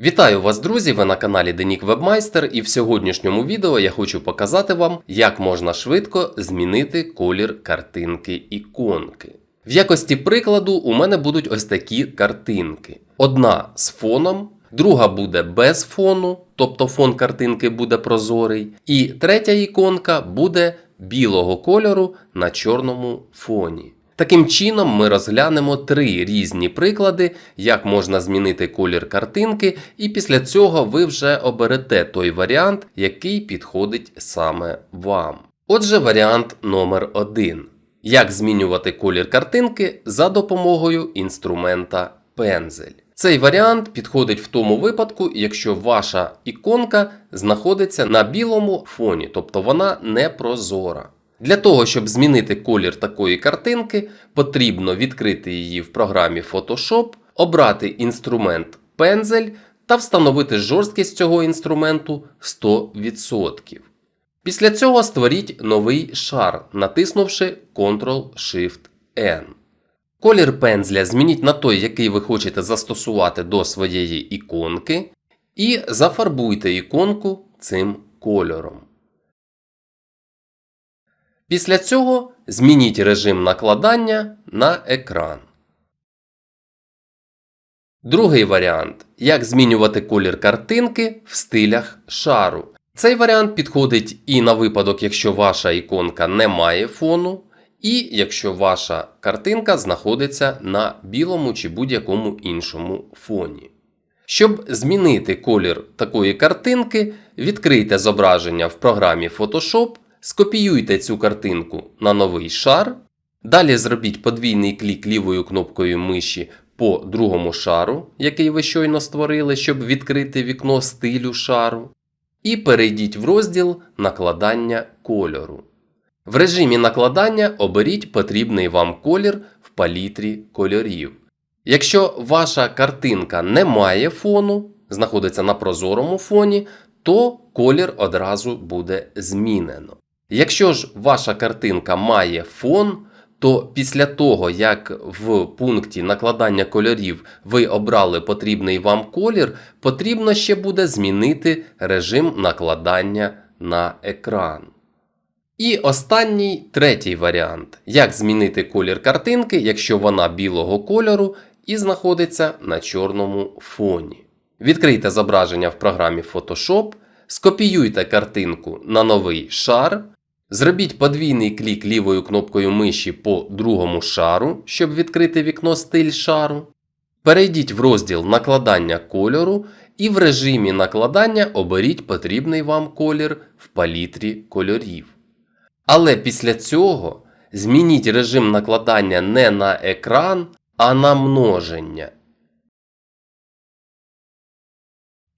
Вітаю вас, друзі! Ви на каналі Денік Вебмайстер, і в сьогоднішньому відео я хочу показати вам, як можна швидко змінити колір картинки іконки. В якості прикладу у мене будуть ось такі картинки: одна з фоном, друга буде без фону, тобто фон картинки буде прозорий, і третя іконка буде білого кольору на чорному фоні. Таким чином, ми розглянемо три різні приклади, як можна змінити колір картинки, і після цього ви вже оберете той варіант, який підходить саме вам. Отже, варіант номер 1. Як змінювати колір картинки за допомогою інструмента пензель. Цей варіант підходить в тому випадку, якщо ваша іконка знаходиться на білому фоні, тобто вона не прозора. Для того, щоб змінити колір такої картинки, потрібно відкрити її в програмі Photoshop, обрати інструмент пензель та встановити жорсткість цього інструменту 100%. Після цього створіть новий шар, натиснувши Ctrl-Shift-N. Колір пензля змініть на той, який ви хочете застосувати до своєї іконки, і зафарбуйте іконку цим кольором. Після цього змініть режим накладання на екран. Другий варіант. Як змінювати колір картинки в стилях шару. Цей варіант підходить і на випадок, якщо ваша іконка не має фону, і якщо ваша картинка знаходиться на білому чи будь-якому іншому фоні. Щоб змінити колір такої картинки, відкрийте зображення в програмі Photoshop, скопіюйте цю картинку на новий шар. Далі зробіть подвійний клік лівою кнопкою миші по другому шару, який ви щойно створили, щоб відкрити вікно стилю шару. І перейдіть в розділ накладання кольору. В режимі накладання оберіть потрібний вам колір в палітрі кольорів. Якщо ваша картинка не має фону, знаходиться на прозорому фоні, то колір одразу буде змінено. Якщо ж ваша картинка має фон, то після того, як в пункті накладання кольорів ви обрали потрібний вам колір, потрібно ще буде змінити режим накладання на екран. І останній третій варіант: як змінити колір картинки, якщо вона білого кольору і знаходиться на чорному фоні. Відкрийте зображення в програмі Photoshop, скопіюйте картинку на новий шар, зробіть подвійний клік лівою кнопкою миші по другому шару, щоб відкрити вікно стиль шару. Перейдіть в розділ накладання кольору і в режимі накладання оберіть потрібний вам колір в палітрі кольорів. Але після цього змініть режим накладання не на екран, а на множення.